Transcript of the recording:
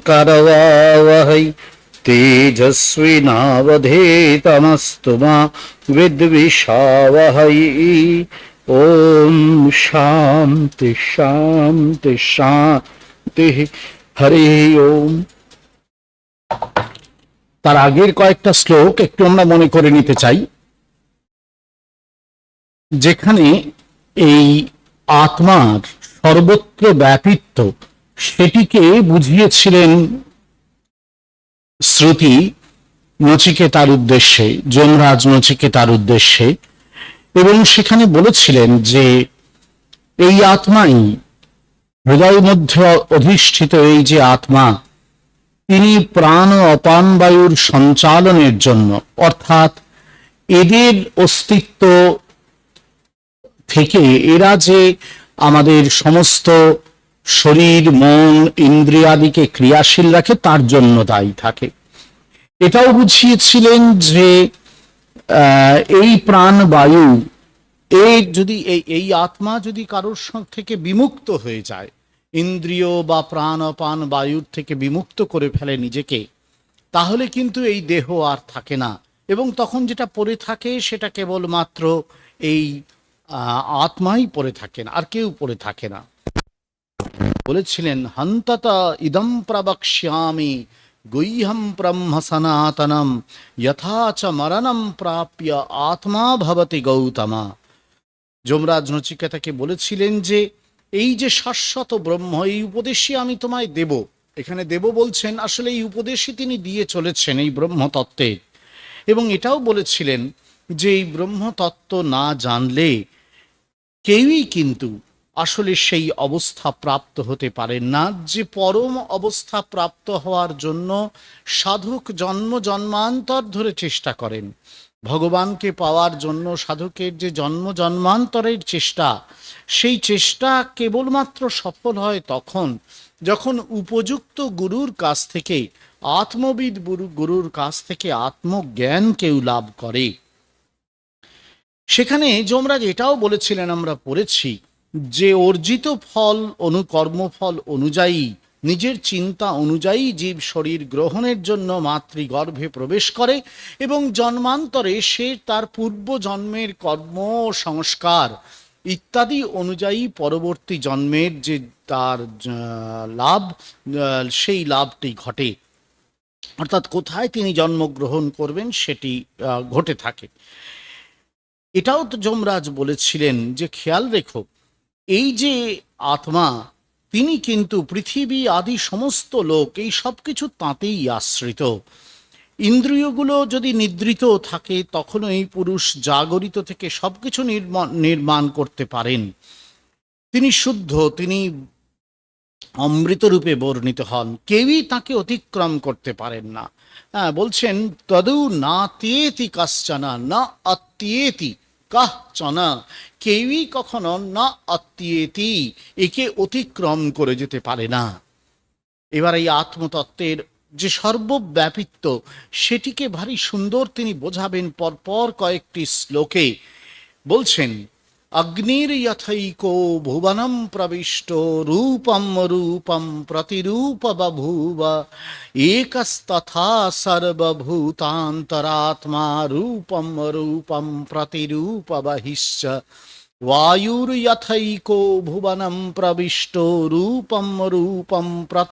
वीर्यङ्करवावहै तेजस्विनावधेतमस्तु मा विद्विषावहै ॐ शान्ति शान्ति শান্তি হরি ওম তার আগের কয়েকটা শ্লোক একটু আমরা মনে করে নিতে চাই যেখানে এই আত্মার সর্বত্র ব্যাপিত্ব সেটিকে বুঝিয়েছিলেন শ্রুতি নচিকেতার উদ্দেশ্যে, যমরাজ নচিকেতার উদ্দেশ্যে, এবং সেখানে বলেছিলেন যে এই আত্মাই হৃদয় মধ্যে অধিষ্ঠিত এই যে আত্মা, তিনি প্রাণ অপান বায়ুর সঞ্চালনের জন্য, অর্থাৎ এদের অস্তিত্ব থেকে এরা যে আমাদের সমস্ত শরীর, মন ইন্দ্রিয়াদিকে ক্রিয়াশীল রাখে, তার জন্য দায়ী থাকে। এটাও বুঝিয়েছিলেন যে এই প্রাণ বায়ু এই যদি এই আত্মা যদি কারোর থেকে বিমুক্ত হয়ে যায়, ইন্দ্রিয় বা প্রাণ অপান বায়ুর থেকে বিমুক্ত করে ফেলে নিজেকে, তাহলে কিন্তু এই দেহ আর থাকে না। এবং তখন যেটা পড়ে থাকে, সেটা কেবলমাত্র এই আত্মাই পড়ে থাকেন আর কেউ পড়ে থাকে না। বলেছিলেন, হন্ততা ইদম প্রবক্ষ্যামি গুহ্যম ব্রহ্ম সনাতনম যথাচ মরণম প্রাপ্য আত্মা ভবতি গৌতমা। যমরাজ নচিকেতাকে বলেছিলেন যে, এই যে শাশ্বত ব্রহ্ম, এই উপদেশই আমি তোমায় দেব। এখানে দেব বলছেন, আসলে এই উপদেশই তিনি দিয়ে চলেছেন এই ব্রহ্মতত্ত্বের এবং এটাও বলেছিলেন যে, এই ব্রহ্মতত্ত্ব না জানলে কেউই কিন্তু আসলে সেই অবস্থা প্রাপ্ত হতে পারেন না। যে পরম অবস্থা প্রাপ্ত হওয়ার জন্য সাধক জন্ম জন্মান্তর ধরে চেষ্টা করেন। ভগবানকে পাওয়ার জন্য সাধকের যে জন্ম জন্মান্তরের চেষ্টা, সেই চেষ্টা কেবলমাত্র সফল হয় তখন, যখন উপযুক্ত গুরুর কাছ থেকে, আত্মবিদ গুরু- গুরুর কাছ থেকে আত্মজ্ঞান কেউ লাভ করে। সেখানে যমরাজ এটাও বলেছিলেন, আমরা পড়েছি যে অর্জিত ফল অনুকর্মফল অনুযায়ী, নিজের চিন্তা অনুযায়ী জীব শরীর গ্রহণের জন্য মাতৃগর্ভে প্রবেশ করে এবং জন্মান্তরে সে তার পূর্ব জন্মের কর্ম সংস্কার ইত্যাদি অনুযায়ী পরবর্তী জন্মের যে তার লাভ সেই লাভটি ঘটে। অর্থাৎ কোথায় তিনি জন্মগ্রহণ করবেন সেটি ঘটে থাকে। এটাও তো যমরাজ বলেছিলেন যে, খেয়াল রেখো এই যে আত্মা, তিনি কিন্তু পৃথিবী আদি সমস্ত লোক, এই সব কিছু তাঁতেই আশ্রিত। ইন্দ্রিয়গুলো যদি নিদ্রিত থাকে তখন এই পুরুষ জাগরিত থেকে সবকিছু নির্মাণ নির্মাণ করতে পারেন। তিনি শুদ্ধ, তিনি অমৃতরূপে বর্ণিত হন। কেউই তাকে অতিক্রম করতে পারেন না। হ্যাঁ বলছেন, তদু না তিয়েতি কাশ্চানা, না অত্যেতি। কাহচনা কেউই কখনো না অত্যেতি, একে অতিক্রম করে যেতে পারে না। এবার এই আত্মতত্ত্বের যে সর্বব্যাপিত্ব, সেটিকে ভারী সুন্দর তিনি বোঝাবেন পরপর কয়েকটি শ্লোকে। বলছেন अग्निर्यथैको भुवनम प्रविष्टो रूपं रूपं प्रतिरूपबभूव, एकस्तथा रूपम रूपं रूपं प्रतिरूपबहिश्च। वायुर्यथैको भुवनम प्रविष्टो रूपम रूपं